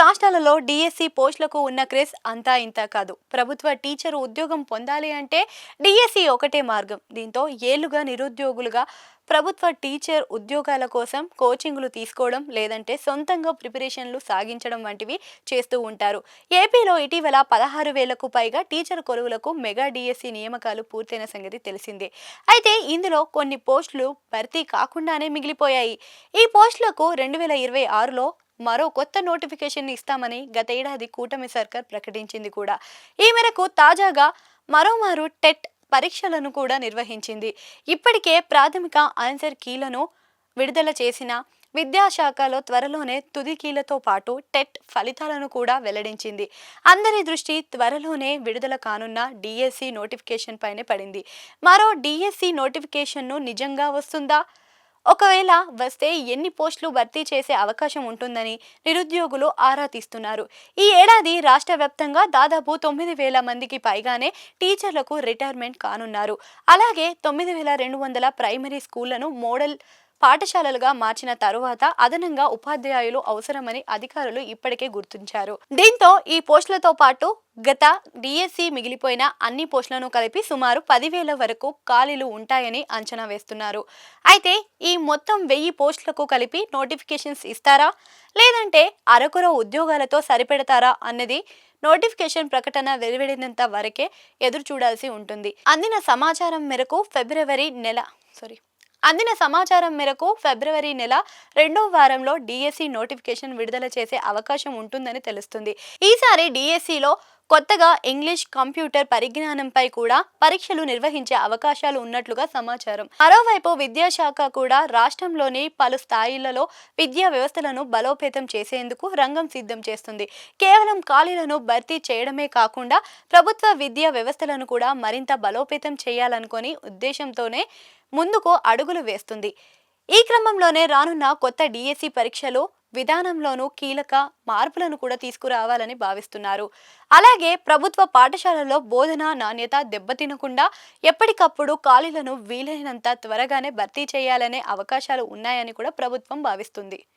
రాష్ట్రాలలో డిఎస్సి పోస్టులకు ఉన్న క్రేజ్ అంతా ఇంత కాదు. ప్రభుత్వ టీచర్ ఉద్యోగం పొందాలి అంటే డిఎస్సి ఒకటే మార్గం. దీంతో ఏళ్ళుగా నిరుద్యోగులుగా ప్రభుత్వ టీచర్ ఉద్యోగాల కోసం కోచింగ్లు తీసుకోవడం లేదంటే సొంతంగా ప్రిపరేషన్లు సాగించడం వంటివి చేస్తూ ఉంటారు. ఏపీలో ఇటీవల పదహారు వేలకు పైగా టీచర్ కొలువులకు మెగా డిఎస్సి నియామకాలు పూర్తయిన సంగతి తెలిసిందే. అయితే ఇందులో కొన్ని పోస్టులు భర్తీ కాకుండానే మిగిలిపోయాయి. ఈ పోస్టులకు రెండు వేల ఇరవై ఆరులో మరో కొత్త నోటిఫికేషన్ ఇస్తామని గత ఏడాది కూటమి సర్కార్ ప్రకటించింది కూడా. ఈ మేరకు తాజాగా మరోమారు టెట్ పరీక్షలను కూడా నిర్వహించింది. ఇప్పటికే ప్రాథమిక ఆన్సర్ కీలను విడుదల చేసిన విద్యాశాఖలో త్వరలోనే తుది కీలతో పాటు టెట్ ఫలితాలను కూడా వెల్లడించింది. అందరి దృష్టి త్వరలోనే విడుదల కానున్న డిఎస్సి నోటిఫికేషన్ పైనే పడింది. మరో డిఎస్సి నోటిఫికేషన్ను నిజంగా వస్తుందా? ఒకవేళ వస్తే ఎన్ని పోస్టులు భర్తీ చేసే అవకాశం ఉంటుందని నిరుద్యోగులు ఆరా తీస్తున్నారు. ఈ ఏడాది రాష్ట్ర వ్యాప్తంగా దాదాపు తొమ్మిది వేల మందికి పైగానే టీచర్లకు రిటైర్మెంట్ కానున్నారు. అలాగే తొమ్మిది వేల రెండు వందల ప్రైమరీ స్కూళ్ళను మోడల్ పాఠశాలలుగా మార్చిన తరువాత అదనంగా ఉపాధ్యాయులు అవసరమని అధికారులు ఇప్పటికే గుర్తించారు. దీంతో ఈ పోస్టులతో పాటు గత డిఎస్సి మిగిలిపోయిన అన్ని పోస్టులను కలిపి సుమారు పదివేల వరకు ఖాళీలు ఉంటాయని అంచనా వేస్తున్నారు. అయితే ఈ మొత్తం వెయ్యి పోస్టులకు కలిపి నోటిఫికేషన్స్ ఇస్తారా? లేదంటే అరకొర ఉద్యోగాలతో సరిపెడతారా అన్నది నోటిఫికేషన్ ప్రకటన వెలువడినంత వరకే ఎదురు చూడాల్సి ఉంటుంది. అందిన సమాచారం మేరకు ఫిబ్రవరి నెల సారీ అందిన సమాచారం మేరకు ఫిబ్రవరి నెల రెండో వారంలో డిఎస్సి నోటిఫికేషన్ విడుదల చేసే అవకాశం ఉంటుందని తెలుస్తుంది. ఈసారి డిఎస్సిలో కొత్తగా ఇంగ్లీష్ కంప్యూటర్ పరిజ్ఞానంపై కూడా పరీక్షలు నిర్వహించే అవకాశాలు ఉన్నట్లుగా సమాచారం. మరోవైపు విద్యాశాఖ కూడా రాష్ట్రంలోని పలు స్థాయిలలో విద్యా వ్యవస్థలను బలోపేతం చేసేందుకు రంగం సిద్ధం చేస్తుంది. కేవలం ఖాళీలను భర్తీ చేయడమే కాకుండా ప్రభుత్వ విద్యా వ్యవస్థలను కూడా మరింత బలోపేతం చేయాలనుకుని ఉద్దేశంతోనే ముందుకు అడుగులు వేస్తుంది. ఈ క్రమంలోనే రానున్న కొత్త డిఎస్సి పరీక్షలు విధానంలోనూ కీలక మార్పులను కూడా తీసుకురావాలని భావిస్తున్నారు. అలాగే ప్రభుత్వ పాఠశాలల్లో బోధన నాణ్యత దెబ్బతినకుండా ఎప్పటికప్పుడు ఖాళీలను వీలైనంత త్వరగానే భర్తీ చేయాలనే అవకాశాలు ఉన్నాయని కూడా ప్రభుత్వం భావిస్తుంది.